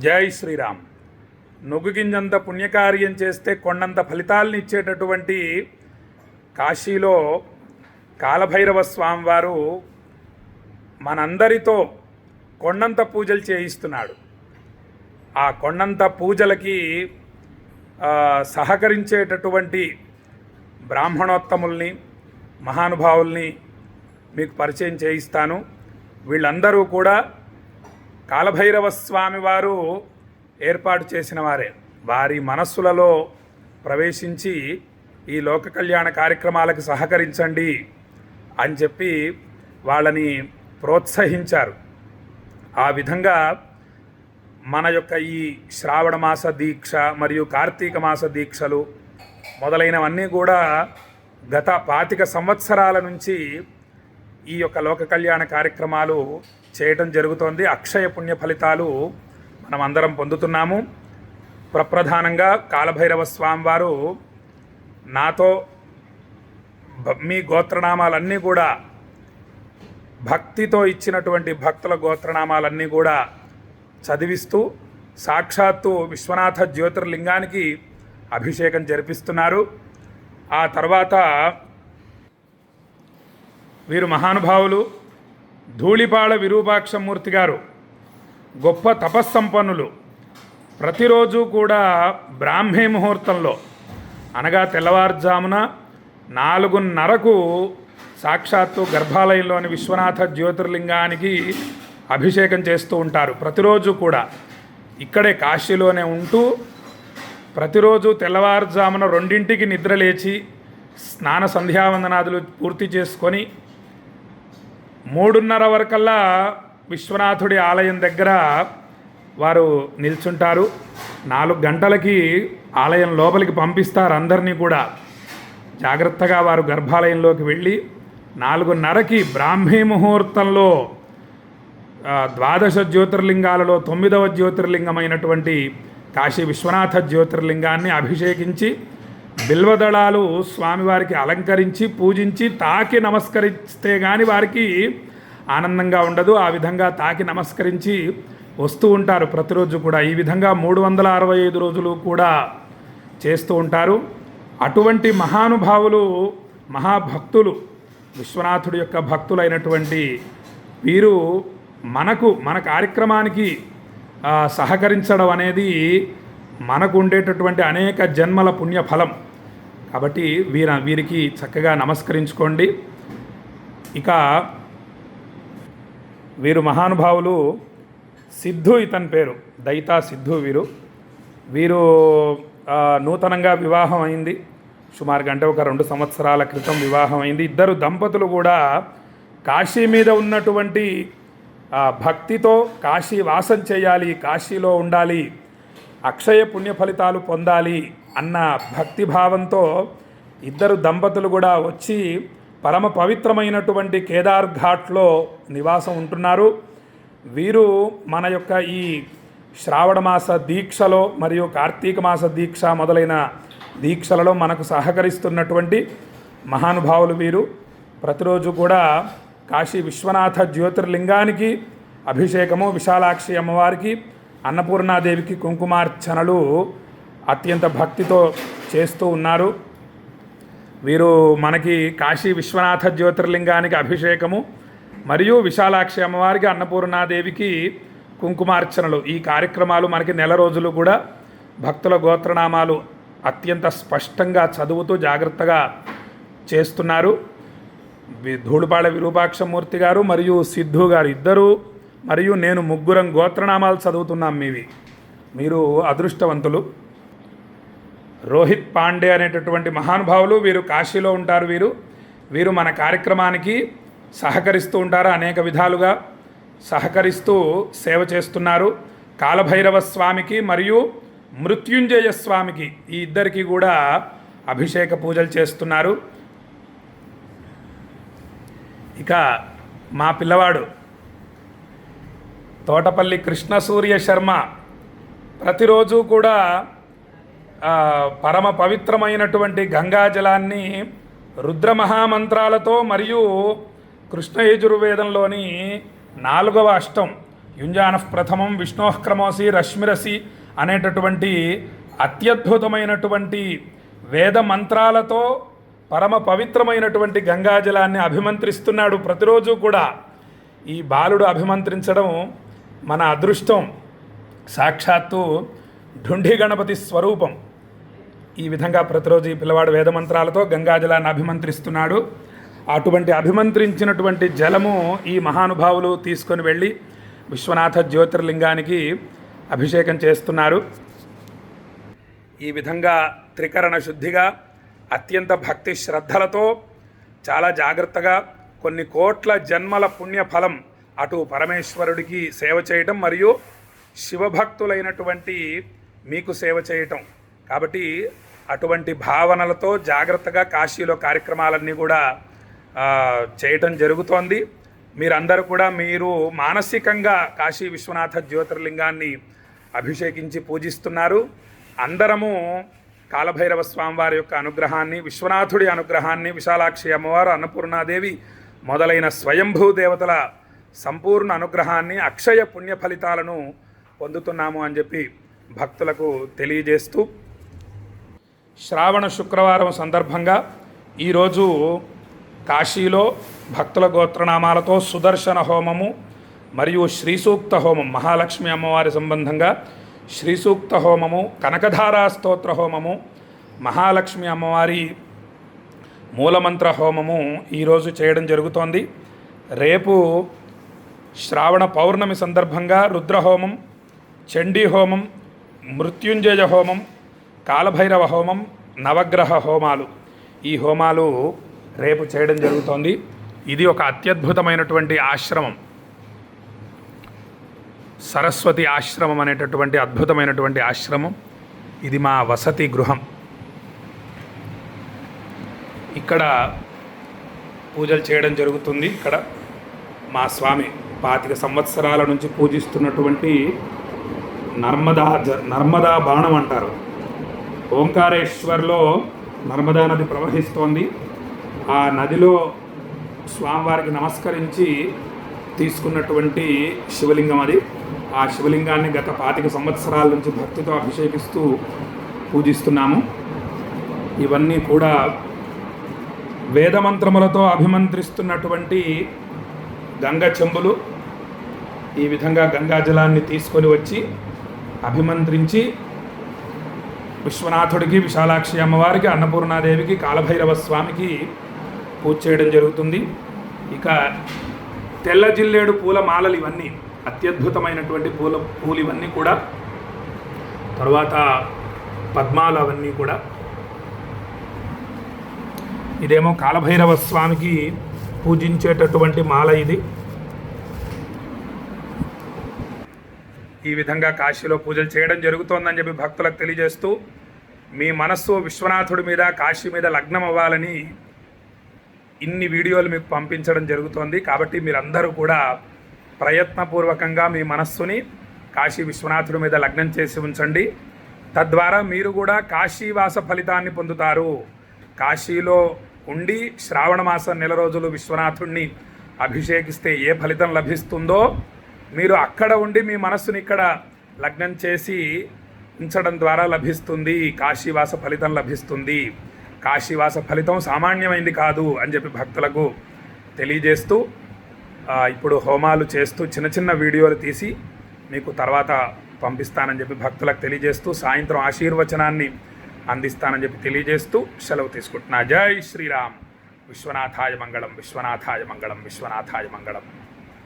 జై శ్రీరామ్. నుగ్గుగింజంత పుణ్యకార్యం చేస్తే కొండంత ఫలితాలను ఇచ్చేటటువంటి కాశీలో కాలభైరవ స్వామివారు మనందరితో కొండంత పూజలు చేయిస్తున్నాడు. ఆ కొండంత పూజలకి సహకరించేటటువంటి బ్రాహ్మణోత్తముల్ని మహానుభావుల్ని మీకు పరిచయం చేయిస్తాను. వీళ్ళందరూ కూడా కాలభైరవ స్వామి వారు ఏర్పాటు చేసిన వారే. వారి మనస్సులలో ప్రవేశించి ఈ లోక కళ్యాణ కార్యక్రమాలకు సహకరించండి అని చెప్పి వాళ్ళని ప్రోత్సహించారు. ఆ విధంగా మన యొక్క ఈ శ్రావణ మాస దీక్ష మరియు కార్తీక మాస దీక్షలు మొదలైనవన్నీ కూడా గత పాతిక సంవత్సరాల నుంచి ఈ యొక్క లోక కళ్యాణ కార్యక్రమాలు చేయటం జరుగుతోంది. అక్షయ పుణ్య ఫలితాలు మనం అందరం పొందుతున్నాము. ప్రప్రధానంగా కాలభైరవ స్వామివారు నాతో మీ గోత్రనామాలన్నీ కూడా భక్తితో ఇచ్చినటువంటి భక్తుల గోత్రనామాలన్నీ కూడా చదివిస్తూ సాక్షాత్తు విశ్వనాథ జ్యోతిర్లింగానికి అభిషేకం జరిపిస్తున్నారు. ఆ తర్వాత వీరు మహానుభావులు ధూళిపాళ విరూపాక్షమూర్తి గారు గొప్ప తపస్సంపన్నులు. ప్రతిరోజు కూడా బ్రాహ్మీ ముహూర్తంలో. అనగా తెల్లవారుజామున నాలుగున్నరకు సాక్షాత్తు గర్భాలయంలోని విశ్వనాథ జ్యోతిర్లింగానికి అభిషేకం చేస్తూ ఉంటారు. ప్రతిరోజు కూడా ఇక్కడే కాశీలోనే ఉంటూ ప్రతిరోజు తెల్లవారుజామున రెండింటికి నిద్రలేచి స్నాన సంధ్యావందనాదులు పూర్తి చేసుకొని మూడున్నర వరకల్లా విశ్వనాథుడి ఆలయం దగ్గర వారు నిల్చుంటారు. నాలుగు గంటలకి ఆలయం లోపలికి పంపిస్తారు అందరినీ కూడా. జాగ్రత్తగా వారు గర్భాలయంలోకి వెళ్ళి నాలుగున్నరకి బ్రాహ్మీ ముహూర్తంలో ద్వాదశ జ్యోతిర్లింగాలలో తొమ్మిదవ జ్యోతిర్లింగమైనటువంటి కాశీ విశ్వనాథ జ్యోతిర్లింగాన్ని అభిషేకించి బిల్వదళాలు స్వామివారికి అలంకరించి పూజించి తాకి నమస్కరిస్తే కానీ వారికి ఆనందంగా ఉండదు. ఆ విధంగా తాకి నమస్కరించి వస్తూ ఉంటారు. ప్రతిరోజు కూడా ఈ విధంగా మూడు వందల అరవై ఐదు రోజులు కూడా చేస్తూ ఉంటారు. అటువంటి మహానుభావులు మహాభక్తులు విశ్వనాథుడి యొక్క భక్తులైనటువంటి వీరు మనకు మన కార్యక్రమానికి సహకరించడం అనేది మనకు ఉండేటటువంటి అనేక జన్మల పుణ్యఫలం. కాబట్టి వీర వీరికి చక్కగా నమస్కరించుకోండి. ఇక వీరు మహానుభావులు సిద్ధు ఇతని పేరు దైతా సిద్ధు వీరు. వీరు నూతనంగా వివాహం అయింది. సుమారు గంట ఒక రెండు సంవత్సరాల క్రితం వివాహం అయింది. ఇద్దరు దంపతులు కూడా కాశీ మీద ఉన్నటువంటి భక్తితో కాశీ వాసం చేయాలి కాశీలో ఉండాలి అక్షయ పుణ్య ఫలితాలు పొందాలి అన్న భక్తి భావంతో ఇద్దరు దంపతులు కూడా వచ్చి పరమ పవిత్రమైనటువంటి కేదార్ ఘాట్లో నివాసం ఉంటున్నారు. వీరు మన యొక్క ఈ శ్రావణ మాస దీక్షలో మరియు కార్తీక మాస దీక్ష మొదలైన దీక్షలలో మనకు సహకరిస్తున్నటువంటి మహానుభావులు వీరు. ప్రతిరోజు కూడా కాశీ విశ్వనాథ జ్యోతిర్లింగానికి అభిషేకము విశాలాక్షి అమ్మవారికి అన్నపూర్ణాదేవికి కుంకుమార్చనలు అత్యంత భక్తితో చేస్తూ ఉన్నారు. వీరు మనకి కాశీ విశ్వనాథ జ్యోతిర్లింగానికి అభిషేకము మరియు విశాలాక్షి అమ్మవారికి అన్నపూర్ణాదేవికి కుంకుమార్చనలు. ఈ కార్యక్రమాలు మనకి నెల రోజులు కూడా భక్తుల గోత్రనామాలు అత్యంత స్పష్టంగా చదువుతూ జాగ్రత్తగా చేస్తున్నారు. వి- విరూపాక్షమూర్తి గారు మరియు సిద్ధు గారు ఇద్దరు మరియు నేను ముగ్గురం గోత్రనామాలు చదువుతున్నాం మీవి. మీరు అదృష్టవంతులు. రోహిత్ పాండే అనేటటువంటి మహానుభావులు వీరు కాశీలో ఉంటారు వీరు. వీరు మన కార్యక్రమానికి సహకరిస్తూ ఉంటారు అనేక విధాలుగా. సహకరిస్తూ సేవ చేస్తున్నారు. కాలభైరవ స్వామికి మరియు మృత్యుంజయ స్వామికి ఈ ఇద్దరికి కూడా అభిషేక పూజలు చేస్తున్నారు. ఇక మా పిల్లవాడు తోటపల్లి కృష్ణసూర్య శర్మ ప్రతిరోజు కూడా పరమ పవిత్రమైనటువంటి గంగాజలాన్ని రుద్రమహామంత్రాలతో మరియు కృష్ణ యజుర్వేదంలోని నాలుగవ అష్టం యుంజాన ప్రథమం విష్ణోక్రమోసి రశ్మిరసి అనేటటువంటి అత్యద్భుతమైనటువంటి వేద మంత్రాలతో పరమ పవిత్రమైనటువంటి గంగాజలాన్ని అభిమంత్రిస్తున్నాడు. ప్రతిరోజు కూడా ఈ బాలుడు అభిమంత్రించడం మన అదృష్టం సాక్షాత్తు ఢుండి గణపతి స్వరూపం. ఈ విధంగా ప్రతిరోజు ఈ పిల్లవాడు వేదమంత్రాలతో గంగాజలాన్ని అభిమంత్రిస్తున్నాడు. అటువంటి అభిమంత్రించినటువంటి జలము ఈ మహానుభావులు తీసుకొని వెళ్ళి విశ్వనాథ జ్యోతిర్లింగానికి అభిషేకం చేస్తున్నారు. ఈ విధంగా త్రికరణ శుద్ధిగా అత్యంత భక్తి శ్రద్ధలతో చాలా జాగ్రత్తగా కొన్ని కోట్ల జన్మల పుణ్యఫలం అటు పరమేశ్వరుడికి సేవ చేయటం మరియు శివభక్తులైనటువంటి మీకు సేవ చేయటం. కాబట్టి అటువంటి భావనలతో జాగ్రత్తగా కాశీలో కార్యక్రమాలన్నీ కూడా చేయటం జరుగుతోంది. మీరందరూ కూడా మీరు మానసికంగా కాశీ విశ్వనాథ జ్యోతిర్లింగాన్ని అభిషేకించి పూజిస్తున్నారు. అందరము కాలభైరవ స్వామివారి యొక్క అనుగ్రహాన్ని విశ్వనాథుడి అనుగ్రహాన్ని విశాలాక్షి అమ్మవారు అన్నపూర్ణాదేవి మొదలైన స్వయంభూ దేవతల సంపూర్ణ అనుగ్రహాన్ని అక్షయ పుణ్య ఫలితాలను పొందుతున్నాము అని చెప్పి భక్తులకు తెలియజేస్తూ శ్రావణ శుక్రవారం సందర్భంగా ఈరోజు కాశీలో భక్తుల గోత్రనామాలతో సుదర్శన హోమము మరియు శ్రీసూక్త హోమం మహాలక్ష్మి అమ్మవారి సంబంధంగా శ్రీసూక్త హోమము కనకధారా స్తోత్ర హోమము మహాలక్ష్మి అమ్మవారి మూలమంత్ర హోమము ఈరోజు చేయడం జరుగుతోంది. రేపు శ్రావణ పౌర్ణమి సందర్భంగా రుద్రహోమం చండీ హోమం మృత్యుంజయ హోమం కాలభైరవ హోమం నవగ్రహ హోమాలు. ఈ హోమాలు రేపు చేయడం జరుగుతోంది. ఇది ఒక అత్యద్భుతమైనటువంటి ఆశ్రమం. సరస్వతి ఆశ్రమం అనేటటువంటి అద్భుతమైనటువంటి ఆశ్రమం. ఇది మా వసతి గృహం. ఇక్కడ పూజలు చేయడం జరుగుతుంది. ఇక్కడ మా స్వామి పాతిక సంవత్సరాల నుంచి పూజిస్తున్నటువంటి నర్మదా జ నర్మదా బాణం అంటారు. ఓంకారేశ్వర్లో నర్మదా నది ప్రవహిస్తోంది. ఆ నదిలో స్వామివారికి నమస్కరించి తీసుకున్నటువంటి శివలింగం అది. ఆ శివలింగాన్ని గత పాతిక సంవత్సరాల నుంచి భక్తితో అభిషేకిస్తూ పూజిస్తున్నాము. ఇవన్నీ కూడా వేదమంత్రములతో అభిమంత్రిస్తున్నటువంటి గంగ చెంబులు ఈ విధంగా గంగాజలాన్ని తీసుకొని వచ్చి అభిమంత్రించి విశ్వనాథుడికి విశాలాక్షి అమ్మవారికి అన్నపూర్ణాదేవికి కాలభైరవ స్వామికి పూజ చేయడం జరుగుతుంది. ఇక తెల్ల జిల్లేడు పూల మాలలు ఇవన్నీ అత్యద్భుతమైనటువంటి పూల పూలు ఇవన్నీ కూడా తర్వాత పద్మాలు అవన్నీ కూడా. ఇదేమో కాలభైరవ స్వామికి పూజించేటటువంటి మాల ఇది. ఈ విధంగా కాశీలో పూజలు చేయడం జరుగుతోందని చెప్పి భక్తులకు తెలియజేస్తూ మీ మనస్సు విశ్వనాథుడి మీద కాశీ మీద లగ్నం అవ్వాలని ఇన్ని వీడియోలు మీకు పంపించడం జరుగుతోంది. కాబట్టి మీరందరూ కూడా ప్రయత్నపూర్వకంగా మీ మనస్సుని కాశీ విశ్వనాథుడి మీద లగ్నం చేసి ఉంచండి. తద్వారా మీరు కూడా కాశీవాస ఫలితాన్ని పొందుతారు. కాశీలో ఉండి శ్రావణ మాసం నెల రోజులు విశ్వనాథుణ్ణి అభిషేకిస్తే ఏ ఫలితం లభిస్తుందో మీరు అక్కడ ఉండి మీ మనస్సుని ఇక్కడ లగ్నం చేసి ఉంచడం ద్వారా లభిస్తుంది. కాశీవాస ఫలితం లభిస్తుంది. కాశీవాస ఫలితం సామాన్యమైంది కాదు అని చెప్పి భక్తులకు తెలియజేస్తూ ఇప్పుడు హోమాలు చేస్తూ చిన్న చిన్న వీడియోలు తీసి మీకు తర్వాత పంపిస్తానని చెప్పి భక్తులకు తెలియజేస్తూ సాయంత్రం ఆశీర్వచనాన్ని అందిస్తానని చెప్పి తెలియజేస్తూ సెలవు తీసుకుంటున్నా. జై శ్రీరామ్. విశ్వనాథాయ మంగళం విశ్వనాథాయ మంగళం విశ్వనాథాయ మంగళం.